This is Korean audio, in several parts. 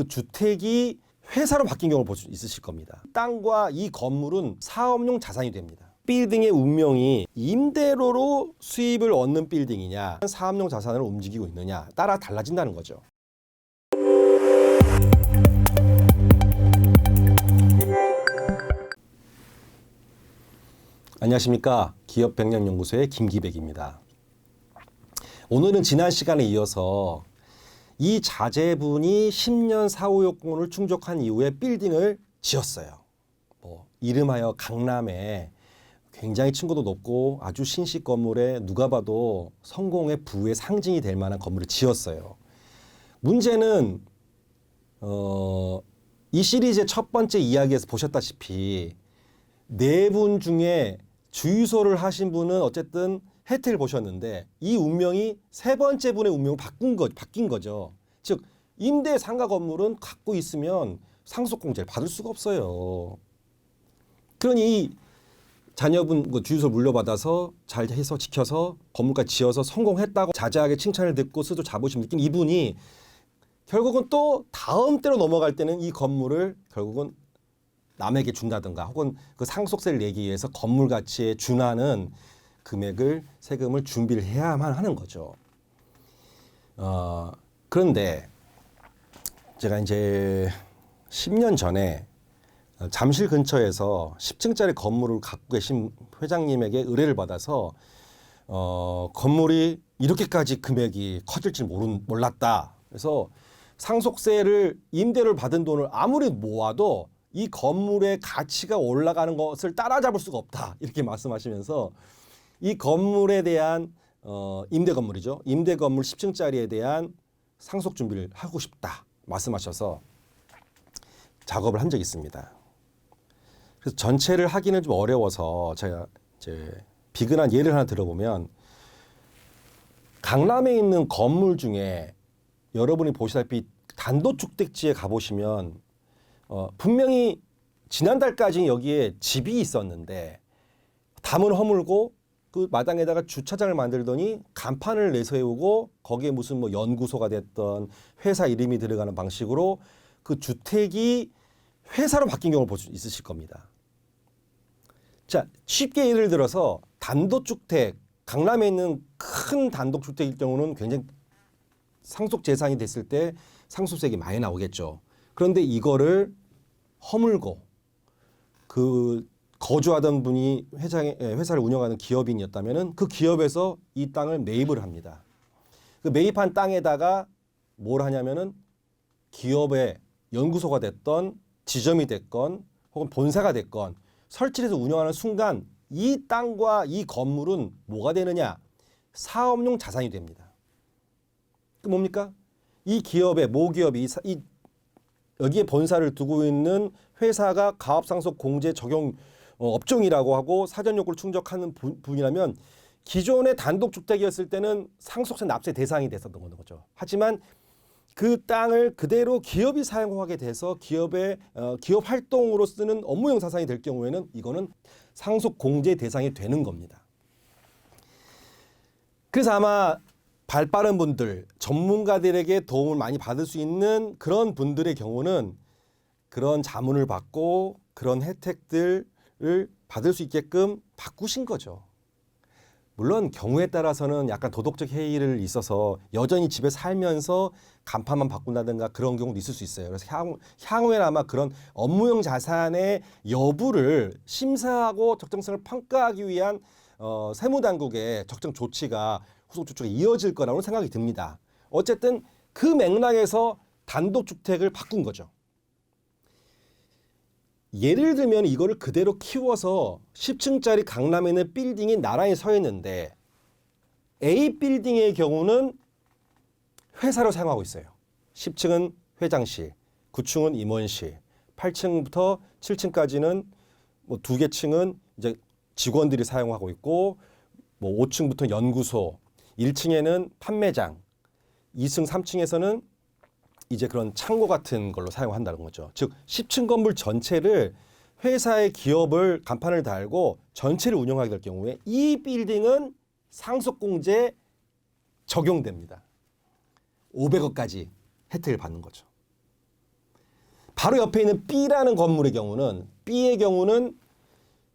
그 주택이 회사로 바뀐 경우를 볼 수 있으실 겁니다. 땅과 이 건물은 사업용 자산이 됩니다. 빌딩의 운명이 임대료로 수입을 얻는 빌딩이냐, 사업용 자산으로 움직이고 있느냐 따라 달라진다는 거죠. 안녕하십니까 기업 백년 연구소의 김기백입니다. 오늘은 지난 시간에 이어서 이 자제분이 10년 사후요건을 충족한 이후에 빌딩을 지었어요. 뭐 이름하여 강남에 굉장히 층고도 높고 아주 신식 건물에 누가 봐도 성공의 부의 상징이 될 만한 건물을 지었어요. 문제는 어, 이 시리즈의 첫 번째 이야기에서 보셨다시피 네 분 중에 주유소를 하신 분은 어쨌든 혜택을 보셨는데 이 운명이 세 번째 분의 운명을 바꾼 거 바뀐 거죠. 즉 임대 상가 건물은 갖고 있으면 상속 공제를 받을 수가 없어요. 그러니 이 자녀분 그 주유소 물려받아서 잘 해서 지켜서 건물까지 지어서 성공했다고 자자하게 칭찬을 듣고 스스로 자부심 느낀 이분이 결국은 또 다음 때로 넘어갈 때는 이 건물을 결국은 남에게 준다든가 혹은 그 상속세를 내기 위해서 건물 가치에 준하는 금액을 세금을 준비를 해야만 하는 거죠. 어, 그런데 제가 이제 10년 전에 잠실 근처에서 10층짜리 건물을 갖고 계신 회장님에게 의뢰를 받아서 어, 건물이 이렇게까지 금액이 커질 줄 모른, 몰랐다. 그래서 상속세를 임대를 받은 돈을 아무리 모아도 이 건물의 가치가 올라가는 것을 따라잡을 수가 없다. 이렇게 말씀하시면서 이 건물에 대한 어, 임대 건물이죠. 임대 건물 10층짜리에 대한 상속 준비를 하고 싶다. 말씀하셔서 작업을 한 적이 있습니다. 그래서 전체를 하기는 좀 어려워서 제가 이제 비근한 예를 하나 들어보면 강남에 있는 건물 중에 여러분이 보시다시피 단독주택지에 가보시면 어, 분명히 지난달까지 여기에 집이 있었는데 담을 허물고 그 마당에다가 주차장을 만들더니 간판을 내세우고 거기에 무슨 뭐 연구소가 됐던 회사 이름이 들어가는 방식으로 그 주택이 회사로 바뀐 경우를 볼 수 있으실 겁니다. 자, 쉽게 예를 들어서 단독주택, 강남에 있는 큰 단독주택일 경우는 굉장히 상속 재산이 됐을 때 상속세가 많이 나오겠죠. 그런데 이거를 허물고 그 거주하던 분이 회장의 예, 회사를 운영하는 기업인이었다면은 그 기업에서 이 땅을 매입을 합니다. 그 매입한 땅에다가 뭘 하냐면은 기업의 연구소가 됐던 지점이 됐건 혹은 본사가 됐건 설치해서 운영하는 순간 이 땅과 이 건물은 뭐가 되느냐? 사업용 자산이 됩니다. 그 뭡니까? 이 기업의 모 기업이 이, 사- 이 여기에 본사를 두고 있는 회사가 가업상속 공제 적용 어, 업종이라고 하고 사전 요구를 충족하는 분- 분이라면 기존의 단독 주택이었을 때는 상속세 납세 대상이 됐었던 거죠. 하지만 그 땅을 그대로 기업이 사용하게 돼서 기업의 어, 기업 활동으로 쓰는 업무용 자산이 될 경우에는 이거는 상속 공제 대상이 되는 겁니다. 그래서 아마 발 빠른 분들, 전문가들에게 도움을 많이 받을 수 있는 그런 분들의 경우는 그런 자문을 받고 그런 혜택들 을 받을 수 있게끔 바꾸신 거죠. 물론 경우에 따라서는 약간 도덕적 해이를 있어서 여전히 집에 살면서 간판만 바꾼다든가 그런 경우도 있을 수 있어요. 그래서 향, 향후에는 아마 그런 업무용 자산의 여부를 심사하고 적정성을 평가하기 위한 어, 세무당국의 적정 조치가 후속 조치가 이어질 거라고 생각이 듭니다. 어쨌든 그 맥락에서 단독주택을 바꾼 거죠. 예를 들면 이거를 그대로 키워서 10층짜리 강남에 있는 빌딩이 나란히 서 있는데 A 빌딩의 경우는 회사로 사용하고 있어요. 10층은 회장실, 9층은 임원실, 8층부터 7층까지는 뭐 두 개 층은 이제 직원들이 사용하고 있고 뭐 5층부터 연구소, 1층에는 판매장, 2층, 3층에서는 이제 그런 창고 같은 걸로 사용한다는 거죠. 즉 10층 건물 전체를 회사의 기업을 간판을 달고 전체를 운영하게 될 경우에 이 빌딩은 상속공제 적용됩니다. 500억까지 혜택을 받는 거죠. 바로 옆에 있는 B라는 건물의 경우는 B의 경우는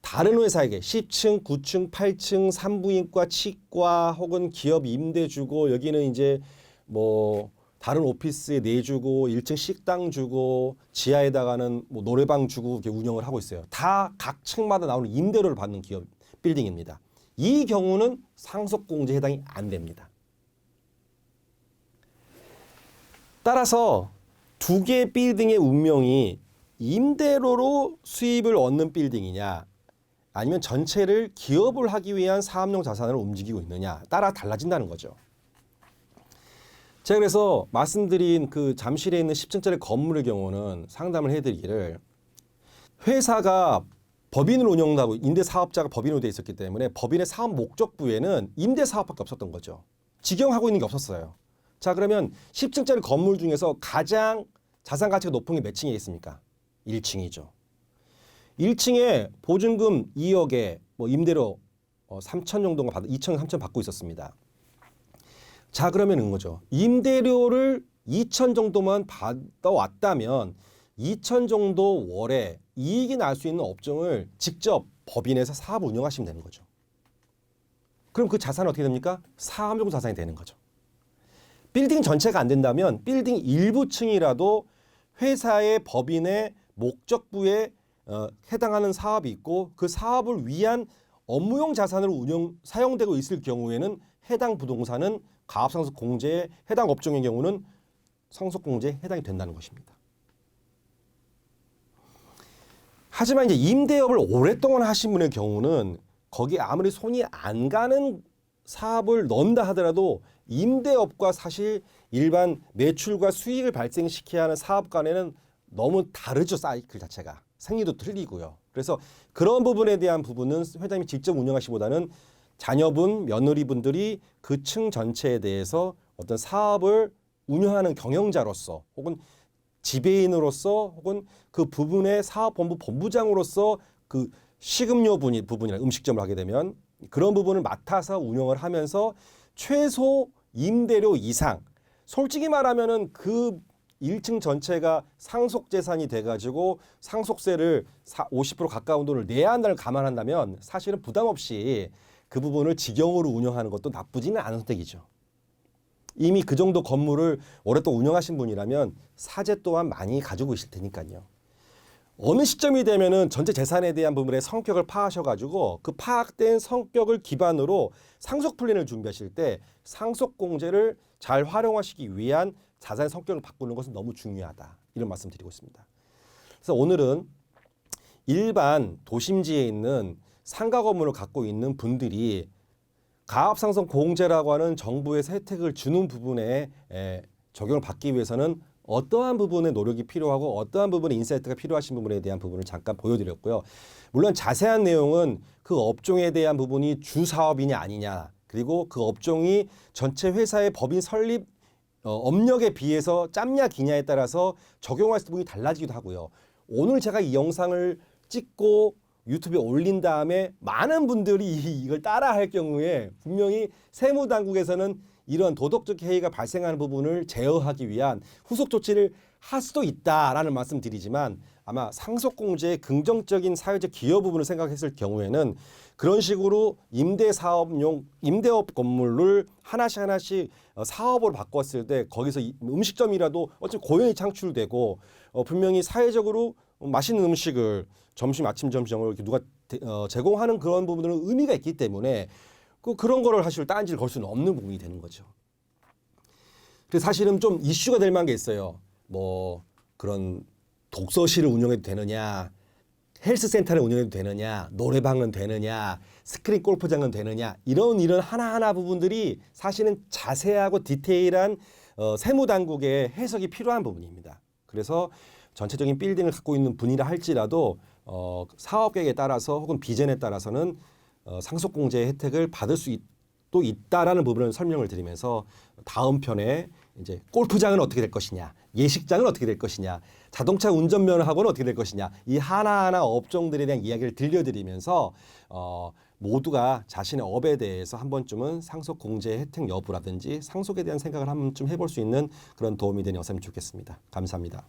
다른 회사에게 10층, 9층, 8층 산부인과, 치과 혹은 기업 임대 주고 여기는 이제 뭐 다른 오피스에 내주고 1층 식당 주고 지하에다가는 뭐 노래방 주고 이렇게 운영을 하고 있어요. 다 각 층마다 나오는 임대료를 받는 기업 빌딩입니다. 이 경우는 상속공제 해당이 안 됩니다. 따라서 두 개의 빌딩의 운명이 임대료로 수입을 얻는 빌딩이냐 아니면 전체를 기업을 하기 위한 사업용 자산을 움직이고 있느냐 따라 달라진다는 거죠. 제가 그래서 말씀드린 그 잠실에 있는 10층짜리 건물의 경우는 상담을 해드리기를 회사가 법인을 운영하고 임대 사업자가 법인으로 돼 있었기 때문에 법인의 사업 목적부에는 임대 사업밖에 없었던 거죠. 직영하고 있는 게 없었어요. 자 그러면 10층짜리 건물 중에서 가장 자산 가치가 높은 게 몇 층에 있습니까? 1층이죠. 1층에 보증금 2억에 뭐 임대료 어, 3천 정도가 받 2천 3천 받고 있었습니다. 자 그러면 은 거죠. 임대료를 2천 정도만 받아왔다면 2천 정도 월에 이익이 날 수 있는 업종을 직접 법인에서 사업을 운영하시면 되는 거죠. 그럼 그 자산은 어떻게 됩니까? 사업용 자산이 되는 거죠. 빌딩 전체가 안 된다면 빌딩 일부 층이라도 회사의 법인의 목적부에 어, 해당하는 사업이 있고 그 사업을 위한 업무용 자산으로 운영 사용되고 있을 경우에는 해당 부동산은 가압상속 공제에 해당 업종의 경우는 상속 공제에 해당이 된다는 것입니다. 하지만 이제 임대업을 오랫동안 하신 분의 경우는 거기에 아무리 손이 안 가는 사업을 넣는다 하더라도 임대업과 사실 일반 매출과 수익을 발생시켜야 하는 사업 간에는 너무 다르죠 사이클 자체가 생리도 틀리고요. 그래서 그런 부분에 대한 부분은 회장님이 직접 운영하시보다는 자녀분, 며느리분들이 그 층 전체에 대해서 어떤 사업을 운영하는 경영자로서 혹은 지배인으로서 혹은 그 부분의 사업본부 본부장으로서 그 식음료 분이 부분이나 음식점을 하게 되면 그런 부분을 맡아서 운영을 하면서 최소 임대료 이상 솔직히 말하면은 그 1층 전체가 상속 재산이 돼 가지고 상속세를 50% 가까운 돈을 내야 한다를 감안한다면 사실은 부담 없이 그 부분을 직영으로 운영하는 것도 나쁘지는 않은 선택이죠. 이미 그 정도 건물을 오랫동안 운영하신 분이라면 사재 또한 많이 가지고 계실 테니까요. 어느 시점이 되면은 전체 재산에 대한 부분의 성격을 파하셔가지고 그 파악된 성격을 기반으로 상속 플랜을 준비하실 때 상속 공제를 잘 활용하시기 위한 자산의 성격을 바꾸는 것은 너무 중요하다 이런 말씀 드리고 있습니다. 그래서 오늘은 일반 도심지에 있는 상가 건물을 갖고 있는 분들이 가압상선 공제라고 하는 정부에서 혜택을 주는 부분에 에, 적용을 받기 위해서는 어떠한 부분의 노력이 필요하고 어떠한 부분의 인사이트가 필요하신 부분에 대한 부분을 잠깐 보여드렸고요. 물론 자세한 내용은 그 업종에 대한 부분이 주 사업이냐 아니냐 그리고 그 업종이 전체 회사의 법인 설립 어, 업력에 비해서 짬냐 기냐에 따라서 적용할 수 부분이 달라지기도 하고요. 오늘 제가 이 영상을 찍고 유튜브에 올린 다음에 많은 분들이 이걸 따라 할 경우에 분명히 세무당국에서는 이런 도덕적 해이가 발생하는 부분을 제어하기 위한 후속 조치를 할 수도 있다라는 말씀 드리지만 아마 상속공제의 긍정적인 사회적 기여 부분을 생각했을 경우에는 그런 식으로 임대사업용 임대업 건물을 하나씩 하나씩 어, 사업으로 바꿨을 때 거기서 음식점이라도 어차피 고용이 창출되고 어, 분명히 사회적으로 맛있는 음식을 점심, 아침, 점심을 이렇게 누가 어, 제공하는 그런 부분들은 의미가 있기 때문에 그 그런 거를 사실 딴지를 걸 수는 없는 부분이 되는 거죠. 그래서 사실은 좀 이슈가 될 만한 게 있어요. 뭐 그런 독서실을 운영해도 되느냐, 헬스센터를 운영해도 되느냐, 노래방은 되느냐, 스크린 골프장은 되느냐 이런 이런 하나하나 부분들이 사실은 자세하고 디테일한 어, 세무 당국의 해석이 필요한 부분입니다. 그래서 전체적인 빌딩을 갖고 있는 분이라 할지라도 어, 사업 계획에 따라서 혹은 비전에 따라서는 어, 상속공제 혜택을 받을 수 있, 또 있다라는 부분을 설명을 드리면서 다음 편에 이제 골프장은 어떻게 될 것이냐, 예식장은 어떻게 될 것이냐, 자동차 운전면허학원은 어떻게 될 것이냐, 이 하나하나 업종들에 대한 이야기를 들려드리면서 어, 모두가 자신의 업에 대해서 한 번쯤은 상속 공제 혜택 여부라든지 상속에 대한 생각을 한 번쯤 해볼 수 있는 그런 도움이 되는 영상이 좋겠습니다. 감사합니다.